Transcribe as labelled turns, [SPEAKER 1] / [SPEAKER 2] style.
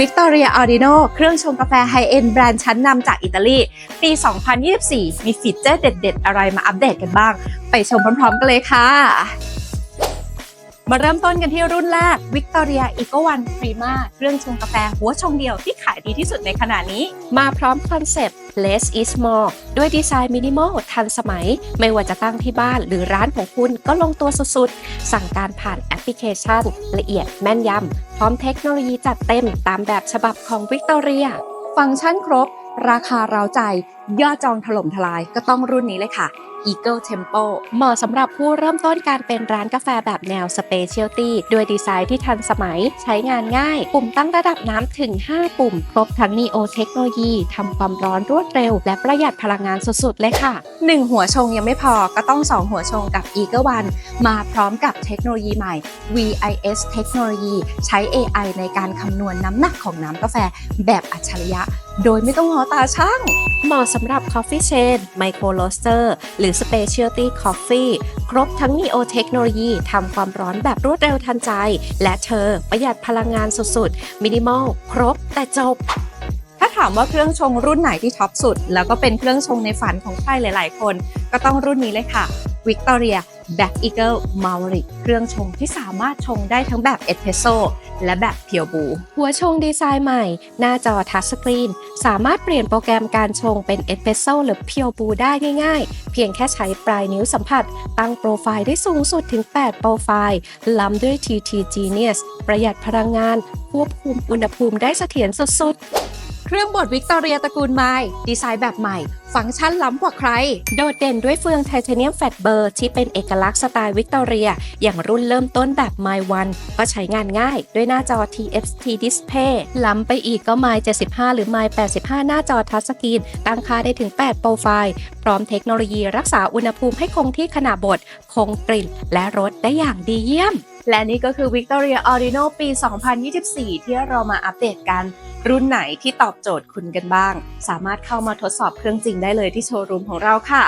[SPEAKER 1] Victoria Ordino เครื่องชงกาแฟไฮเอ็นแบรนด์ชั้นนำจากอิตาลี ปี 2024 มีฟีเจอร์เด็ด ๆ อะไรมาอัปเดตกันบ้าง ไปชมพร้อม ๆ กันเลยค่ะ มาเริ่มต้นกันที่รุ่นแรก Victoria Eco One Prima เครื่องชงกาแฟหัวชงเดียวที่ขายดีที่สุดในขณะนี้ มาพร้อมคอนเซปต์ less is more ด้วยดีไซน์มินิมอลทันสมัย ไม่ว่าจะตั้งที่บ้านหรือร้านของคุณก็ลงตัวสุดๆ สั่งการผ่านแอปพลิเคชัน ละเอียดแม่นยำ พร้อมเทคโนโลยีจัดเต็มตามแบบฉบับของ Victoria ฟังก์ชันครบ ราคาเราใจยอดจองถล่มทลายก็ต้องรุ่นนี้เลยค่ะ Eagle Tempo เหมาะสำหรับผู้เริ่มต้นการเป็นร้านกาแฟแบบแนว Specialty ด้วยดีไซน์ที่ทันสมัยใช้งานง่าย ปุ่มตั้งระดับน้ำถึง 5 ปุ่ม ครบทั้ง Neo เทคโนโลยีทำความร้อนรวดเร็ว และประหยัดพลังงานสุดๆ เลยค่ะ 1 หัวชงยังไม่พอก็ต้อง 2 หัวชงกับ Eagle One มาพร้อมกับเทคโนโลยีใหม่ VIS เทคโนโลยีใช้ AI ในการคำนวณน้ำหนักของน้ำกาแฟแบบอัจฉริยะ โดยไม่ต้องงอตาช่างเหมาะสำหรับ Coffee Chain Micro Roaster หรือ Specialty Coffee ครบทั้ง Neo เทคโนโลยีทำความร้อนแบบรวดเร็วทันใจ และเธอประหยัดพลังงานสุดๆ มินิมอล ครบแต่จบ ถ้าถามว่าเครื่องชงรุ่นไหนที่ท็อปสุด แล้วก็เป็นเครื่องชงในฝันของใครหลายๆ คน ก็ต้องรุ่นนี้เลยค่ะ Victoria Black Eagle Maverick เครื่องชงที่สามารถชงได้ทั้งแบบเอสเพรสโซและแบบเพียวบู หัวชงดีไซน์ใหม่ หน้าจอทัชสกรีน สามารถเปลี่ยนโปรแกรมการชงเป็นเอสเพรสโซหรือเพียวบูได้ง่าย ๆ เพียงแค่ใช้ปลายนิ้วสัมผัส ตั้งโปรไฟล์ได้สูงสุดถึง 8 โปรไฟล์ ล้ำด้วย TT Genius ประหยัดพลังงาน ควบคุมอุณหภูมิได้เสถียรสุดๆ เครื่องบดวิกตอเรียตระกูลไม้ดีไซน์แบบใหม่ ฟังก์ชันล้ำกว่าใคร โดดเด่นด้วยเฟืองไทเทเนียมแฟตเบอร์ที่เป็นเอกลักษณ์สไตล์วิกตอเรีย อย่างรุ่นเริ่มต้นแบบ My One ก็ใช้งานง่าย ด้วยหน้าจอ TFT Display ล้ำไปอีกก็ My 75 หรือ My 85 หน้าจอทัชสกรีน ตั้งค่าได้ถึง 8 โปรไฟล์ พร้อมเทคโนโลยีรักษาอุณหภูมิให้คงที่ขณะบด คงกลิ่น และรสได้อย่างดีเยี่ยม และนี่ก็คือ Victoria a r d i n o ปี 2024 ที่เรามาอัปเดตกัน รุ่นไหนที่ตอบโจทย์คุณกันบ้าง สามารถเข้ามาทดสอบเครื่องจริงได้เลยที่โชว์รูมของเราค่ะ